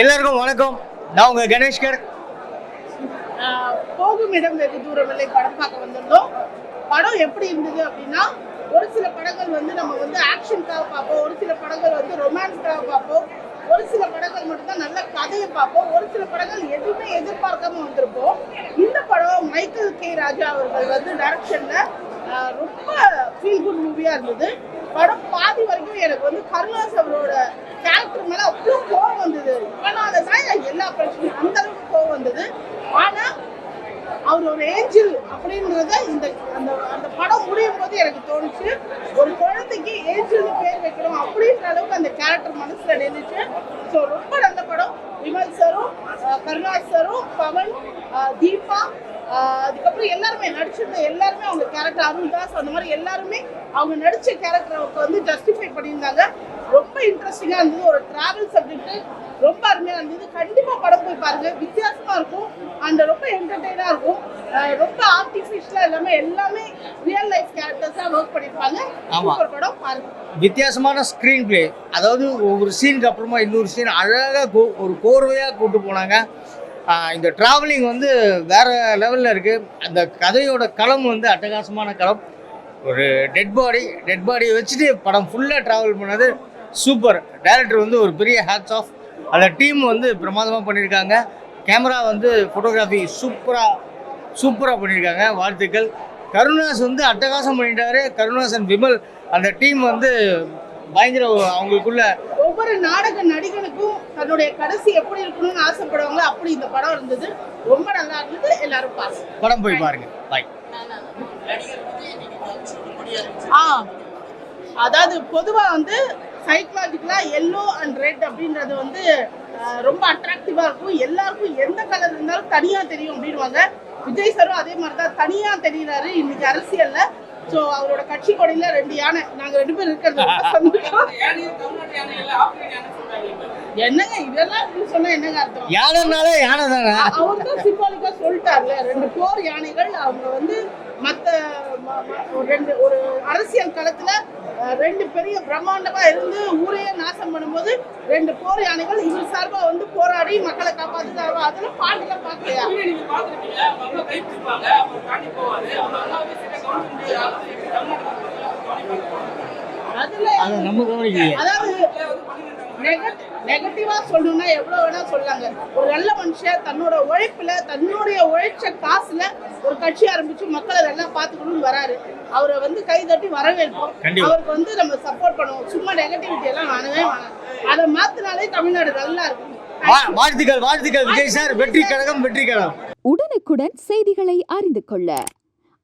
எல்லாருக்கும் வணக்கம். நான் உங்க கணேஷ்கர். போகும் இடம் வெகு தூரமில்லை. படம் பார்க்க வந்திருந்தோம். படம் எப்படி இருந்தது அப்படின்னா ஒரு சில படங்கள் வந்து நம்ம வந்து ஆக்ஷனுக்காக பார்ப்போம். ஒரு சில படங்கள் வந்து ரொமான்ஸ்க்காக பார்ப்போம். ஒரு சில படங்கள் மட்டும்தான் நல்ல கதையை பார்ப்போம். ஒரு சில படங்கள் எதுவுமே எதிர்பார்க்காம வந்திருப்போம். இந்த படம் மைக்கேல் கே ராஜா அவர்கள் வந்து டைரக்ஷன்ல ரொம்ப ஃபீல் குட் மூவியா இருந்தது. படம் பாதி வரைக்கும் எனக்கு வந்து கருணாஸ் அவரோட கேரக்டர் மேல அவ்வளோ ஆப்ரேஷன் அந்த அளவுக்கு கோவம் வந்தது. ஆனா அவர் ஒரு ஏஞ்சல் அப்படின்றத இந்த அந்த அந்த படம் முடியும் போது எனக்கு தோணுச்சு. ஒரு குழந்தைக்கு ஏஞ்சல்னு பேர் வைக்கணும் அப்படின்ற அளவுக்கு அந்த கேரக்டர் மனசுல நின்றுச்சு ஸோ ரொம்ப நல்ல படம். விமல் சாரும் கருணாஸ் சாரும் பவன் தீபா அதுக்கப்புறம் எல்லாருமே நடிச்சிருந்த எல்லாருமே அவங்க கேரக்டர் அருள்தாஸ் அந்த மாதிரி எல்லாருமே அவங்க நடிச்ச கேரக்டருக்கு வந்து ஜஸ்டிஃபை பண்ணியிருந்தாங்க. ரொம்ப இன்ட்ரெஸ்டிங்காக இருந்தது. ஒரு டிராவல் சப்ஜெக்ட் ரொம்ப அருமையாக இருந்தது. கண்டிப்பாக படம் போய் பாருங்க. வித்தியாசமாக இருக்கும். அண்ட் ரொம்ப என்டர்டெயினாக இருக்கும். ரொம்ப ஆர்டிஃபிஷியலாக எல்லாமே எல்லாமே ரியல் லைஃப் கேரக்டர்ஸாக ஒர்க் பண்ணியிருப்பாங்க. சூப்பர் படம் பாருங்க. வித்தியாசமான ஸ்க்ரீன் பிளே அதாவது ஒவ்வொரு சீனுக்கு அப்புறமா இன்னொரு சீன் அழகாக ஒரு கோர்வையாக கூட்டு போனாங்க. இந்த ட்ராவலிங் வந்து வேறு லெவலில் இருக்குது அந்த கதையோட களம் வந்து அட்டகாசமான களம். ஒரு டெட் பாடி டெட் பாடியை வச்சுட்டு படம் ஃபுல்லாக ட்ராவல் பண்ணது சூப்பர் டைரக்டர் வந்து ஒரு பெரிய ஹேட்ஸ் ஆஃப் அந்த டீம் வந்து பிரமாதமாக பண்ணியிருக்காங்க கேமரா வந்து ஃபோட்டோகிராஃபி சூப்பராக சூப்பராக பண்ணியிருக்காங்க வாழ்த்துக்கள். கருணாஸ் வந்து அட்டகாசம் பண்ணிட்டாரு. கருணாஸ் அண்ட் விமல் அந்த டீம் வந்து பயங்கர அவங்களுக்குள்ள ஒவ்வொரு நாடக நடிகனுக்கும் தன்னுடைய கடைசி எப்படி இருக்கணும்னு ஆசைப்படுவாங்களோ அப்படி இந்த படம் இருந்தது. ரொம்ப நல்லா இருந்தது. எல்லாரும் பாருங்க. படம் போய் பாருங்க. பாய் ஆ. அதாவது பொதுவா வந்து சைக்கலாஜிக்கலா எல்லோ அண்ட் ரெட் அப்படின்றது வந்து ரொம்ப அட்ராக்டிவா இருக்கும். எல்லாருக்கும் எந்த கலர் இருந்தாலும் தனியா தெரியும் அப்படின்வாங்க விஜய் சாரும் அதே மாதிரி தான் தனியா தெரியுறாரு. இன்னைக்கு அரசியல்ல ஸோ அவரோட கட்சி கொடியில ரெண்டு யானை. நாங்க ரெண்டு பேரும் இருக்கிறது என்னங்க இதெல்லாம் சொன்னா என்னங்க அர்த்தம்? யானைனாலே யானை தானே? அவர் தான் சிம்பாலிக்கா சொல்லிட்டார்ல ரெண்டு போர் யானைகள் அவங்க வந்து மத்த ம- ம- ஒரு ரெண்டு ஒரு அரசியல் களத்துல ரெண்டு பெரிய பிரம்மாண்டமா இருந்து ஊரையே நாசம் பண்ணும்போது ரெண்டு போர் யானைகள் இவர் சார்பா வந்து போராடி மக்களை காப்பாத்துறாங்க அதெல்லாம் பாட்டுல பாக்கலையா அதை நம்ம கவனிக்கலையே. அதாவது நெகட்டிவா சொல்லணும்னா எவ்வளவு வேணா சொல்லாங்க ஒரு நல்ல மனுஷன் தன்னோட உழைப்புல தன்னுடைய உழைச்ச காசுல ஒரு கட்சி ஆரம்பிச்சு மக்களை நல்லா பாத்துக்கணும்னு வராரு. அவரை வந்து கை தட்டி வரவேற்போம். அவருக்கு வந்து நம்ம சப்போர்ட் பண்ணுவோம். சும்மா நெகட்டிவிட்டி எல்லாம் வேணவே வேணாம். அதை மாத்தினாலே தமிழ்நாடு நல்லா இருக்கும். வாழ்த்துக்கள் வாழ்த்துக்கள் விஜய் சார். வெற்றி கழகம் வெற்றி கழகம். உடனுக்குடன் செய்திகளை அறிந்து கொள்ள